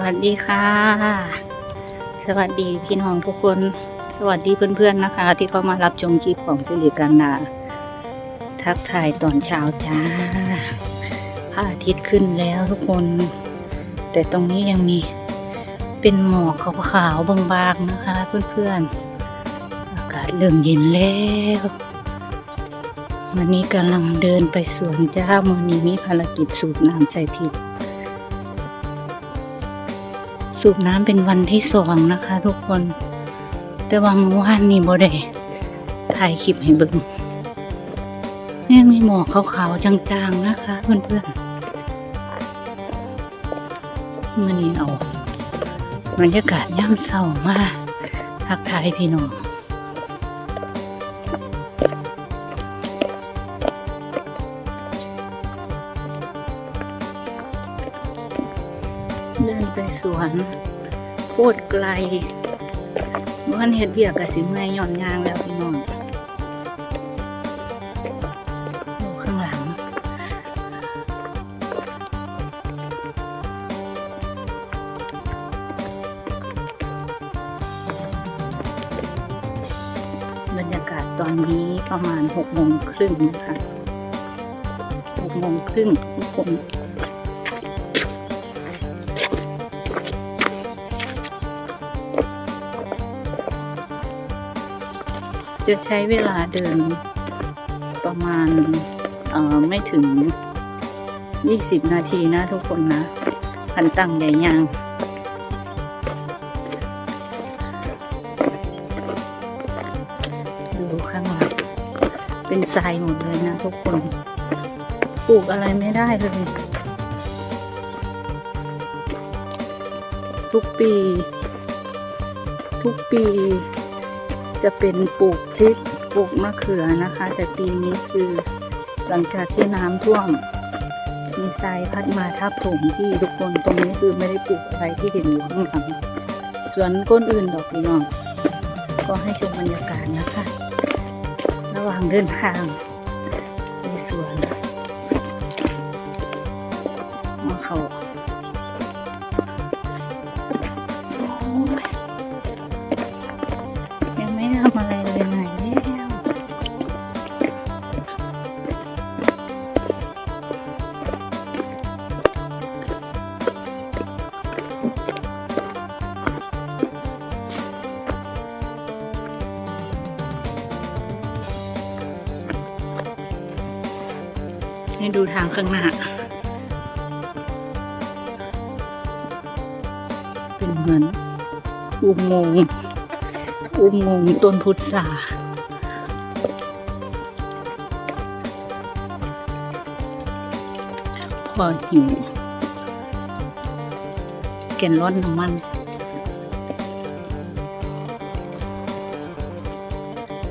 วัสดีค่ะ สวัสดีพี่น้องทุกคน สวัสดีเพื่อนๆนะคะ ที่เข้ามารับชมคลิปของสิริกันนา ทักทายตอนเช้าจ้าพระอาทิตย์ขึ้นแล้วทุกคน แต่ตรงนี้ยังมีเป็นหมอกขาวๆบางๆนะคะ เพื่อนๆ อากาศเริ่มเย็นแล้ววันนี้กำลังเดินไปสวนจ้ามือนี้มีภารกิจสูบน้ำใส่ผิด สูบน้ำเป็นวันที่สองนะคะทุกคน แต่ว่าเมื่อวานนี่บ่ได้ถ่ายคลิปให้เบิ่งยังมีหมอกขาวๆจางๆนะคะ เพื่อนๆมันนี่เอาบรรยากาศย่ำเศร้ามากทักทายพี่น้อง เดินไปสวนโคตรไกลวันเฮ็ดเบียกกับสิเมื่อยย่อนยางแล้วพี่น้องดูข้างหลัง บรรยากาศตอนนี้ประมาณหกโมงครึ่งนะคะหกโมงครึ่งทุกคน จะใช้เวลาเดินประมาณเอ่อไม่ถึง 20 นาทีนะทุกคนนะพันตั้งใหญ่ยางดูข้างหลังเป็นทรายหมดเลยนะทุกคนปลูกอะไรไม่ได้เลยทุกปี ทุกปี จะเป็นปลูกพริกปลูกมะเขือนะคะ แต่ปีนี้คือหลังจากที่น้ำท่วม มีทรายพัดมาทับถมที่ทุกคนตรงนี้คือไม่ได้ปลูกอะไรที่เห็นอยู่ข้างหลังส่วนก้นอื่นดอกพี่น้องก็ให้ชมบรรยากาศนะคะ ระหว่างเดินทางในสวน ข้างหน้า เป็นเหมือนอุโมงค์อุโมงค์ต้นพุทราพอหิวแก่นร้อนน้ำมัน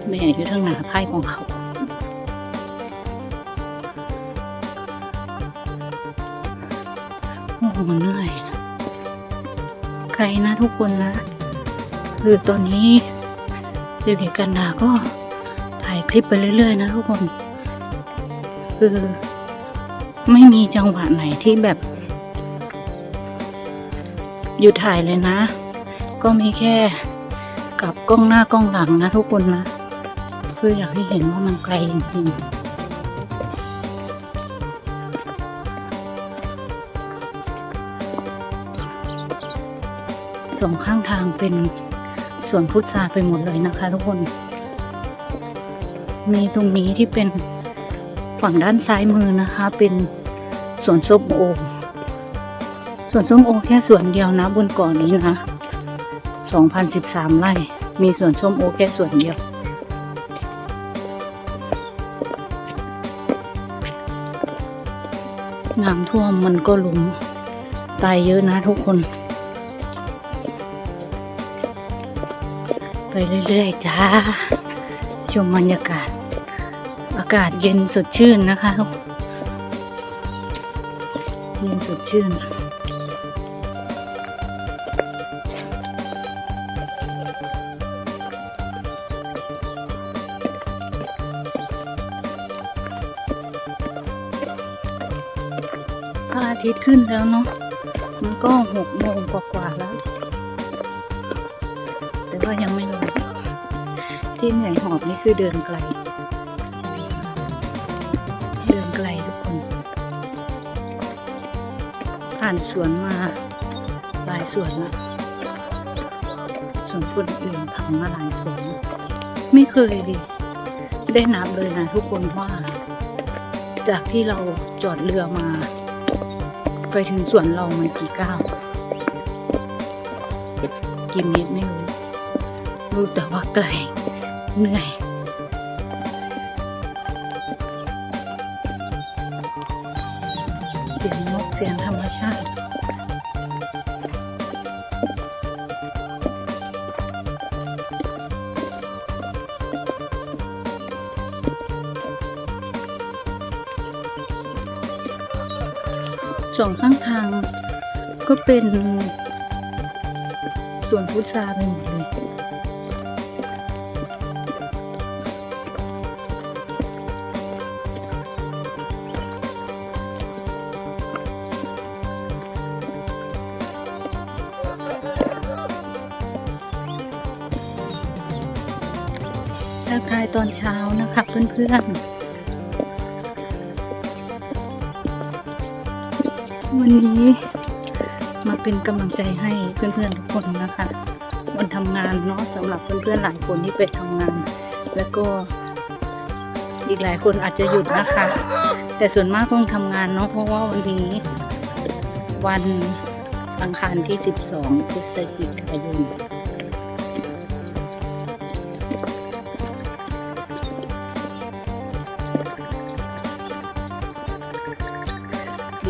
แม่อยู่ทางหน้าไพ่ของเขา โอ้โหเหนื่อยใครนะทุกคนนะ คือตอนนี้เด็กกันดาก็ถ่ายคลิปไปเรื่อย ๆ นะทุกคน คือไม่มีจังหวะไหนที่แบบหยุดถ่ายเลยนะ ก็มีแค่กับกล้องหน้ากล้องหลังนะทุกคนนะ คืออยากให้เห็นว่ามันไกลจริงๆ สองข้างทางเป็นสวนพุทราไปหมดเลยนะคะ ทุกคน มีตรงนี้ที่เป็นฝั่งด้านซ้ายมือนะคะ เป็นสวนส้มโอสวนส้มโอแค่สวนเดียวนะบนเกาะนนี้นะ2,013 ไร่ มีสวนส้มโอแค่สวนเดียว น้ำท่วมมันก็ลุมตายเยอะนะทุกคน เรื่อยๆจ้า ชมบรรยากาศ อากาศเย็นสดชื่นนะคะเย็นสดชื่นพระอาทิตย์ขึ้นแล้วเนาะ มันก็หกโมงกว่าๆแล้ว แต่ว่ายังไม่ ที่เหนื่อยหอบนี่คือเดินไกล เดินไกลทุกคน ผ่านสวนมาหลายสวนละสวนคนอื่นทำมาหลายสวนไม่เคยดิได้นับเลยนะทุกคนว่า จากที่เราจอดเรือมา ไปถึงสวนเรามันกี่ก้าวกี่เมตรไม่รู้รู้แต่ว่าไกล เหนื่อยเสียงนกเสียงธรรมชาติสองข้างทางก็เป็นสวนพุทราไปหมดเลย ตอนเช้านะคะเพื่อนๆ วันนี้มาเป็นกำลังใจให้เพื่อนๆทุกคนนะคะวันทำงานเนาะสำหรับเพื่อนๆหลายคนที่ไปทำงาน แล้วก็อีกหลายคนอาจจะหยุดนะคะ แต่ส่วนมากคงทำงานเนาะเพราะว่าวันนี้ วันอังคารที่ 12 พฤศจิกายน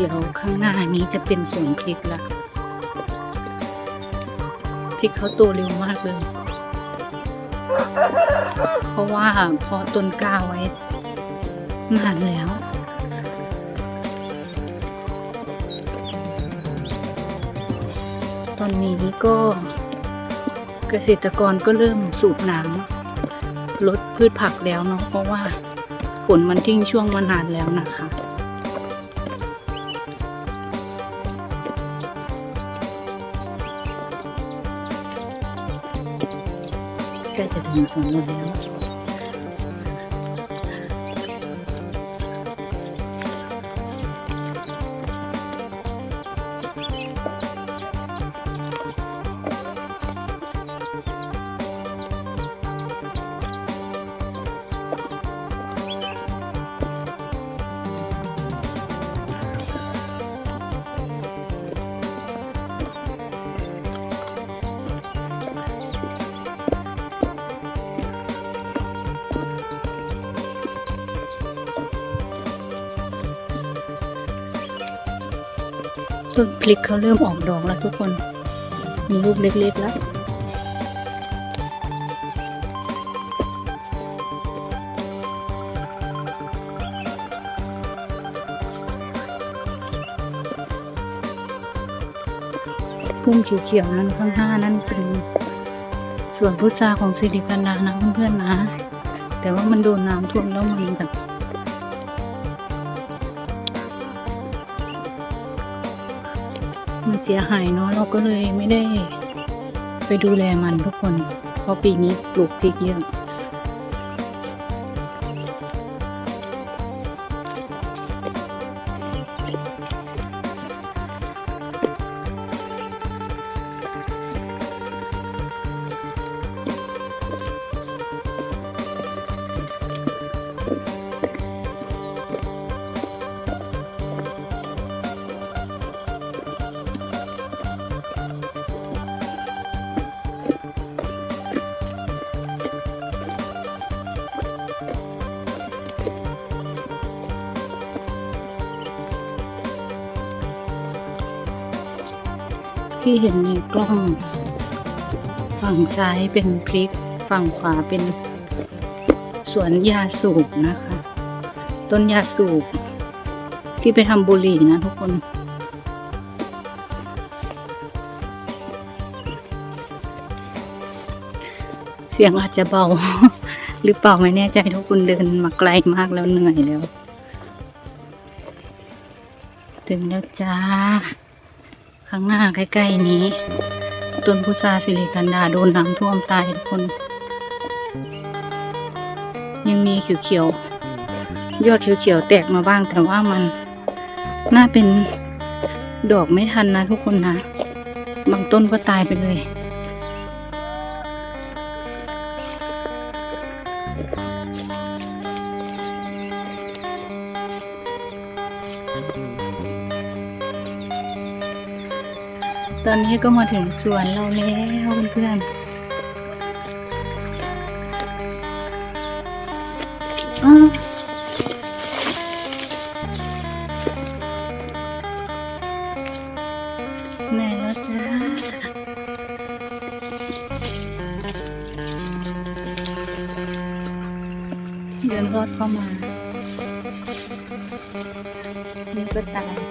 เดี๋ยวข้างหน้านี้จะเป็นสวนพริกละพริกเขาโตเร็วมากเลย เพราะว่าพอต้นกล้าไว้นานแล้วตอนนี้ก็เกษตรกรก็เริ่มสูบน้ำลดพืชผักแล้วเนาะเพราะว่าฝนมันทิ้งช่วงมานานแล้วนะคะ ใกล้จะถึง ต้นพริกเขาเริ่มออกดอกแล้วทุกคน มีลูกเล็กๆแล้วพุ่มเขียวๆนั้นข้างหน้านั้นเป็นส่วนพุทราของสิริกันดานะเพื่อนๆนะ แต่ว่ามันโดนน้ำท่วมแล้วมันแบบ มันเสียหายเนาะเราก็เลยไม่ได้ไปดูแลมันทุกคน เพราะปีนี้ปลูกพริกเยอะ ที่เห็นในกล้อง ฝั่งซ้ายเป็นพริก ฝั่งขวาเป็นสวนยาสูบนะคะ ต้นยาสูบ ที่ไปทำบุหรี่นะทุกคน เสียงอาจจะเบา หรือเปล่าไม่แน่ใจทุกคนเดินมาไกลมากแล้วเหนื่อยแล้ว ถึงแล้วจ้า ข้างหน้าใกล้ๆนี้ ต้นพุทราสิริกันดาโดนน้ำท่วมตายทุกคน ยังมีเขียวๆ ยอดเขียวๆ แตกมาบ้างแต่ว่ามันน่าเป็นดอกไม่ทันนะทุกคนนะ บางต้นก็ตายไปเลย ตอนนี้ก็มาถึงสวนเราแล้วเพื่อนๆอ้าวไหนแล้วจ้าเดินรอดเข้ามานี่ก็ตาย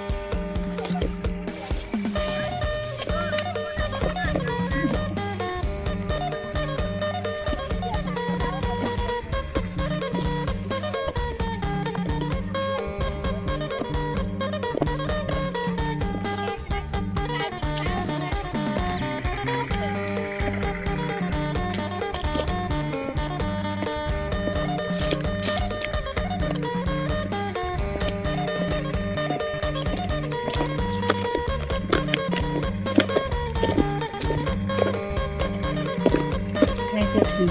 ก่อ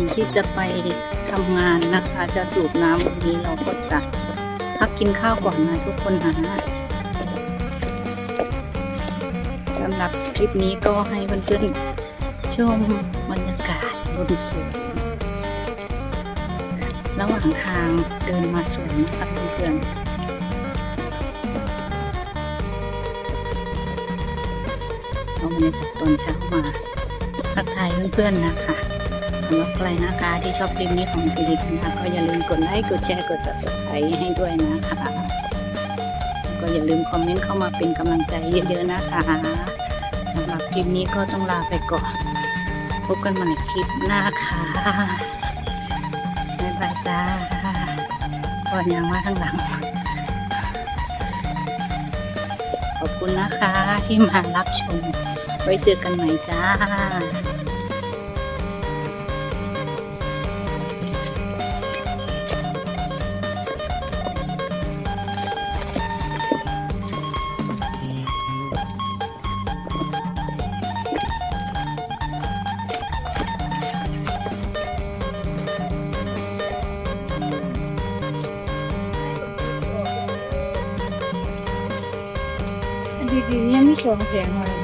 นที่จะไปทำงานนะคะ จะสูบน้ำวันนี้เราก็จะพักกินข้าวก่อนนะทุกคนนะสำหรับคลิปนี้ก็ให้เพื่อนๆชมบรรยากาศบนสวนระหว่างทางเดินมาสวนนะคะเพื่อนๆ กาศตอนเช้ามาทักทายเพื่อนๆนะคะสำหรับใครนะคะที่ชอบคลิปนี้ของสิรินะคะก็อย่าลืมกดไลค์กดแชร์กด subscribe ให้ด้วยนะคะก็อย่าลืมคอมเมนต์เข้ามาเป็นกำลังใจเยอะๆนะคะสำหรับคลิปนี้ก็ต้องลาไปก่อน พบกันใหม่คลิปหน้าค่ะบ๊ายบายจ้าก่อนยังมาข้างหลัง ขอบคุณนะคะที่มารับชม ไว้เจอกันใหม่จ้าดีๆยังไม่สวมแขนมาเลย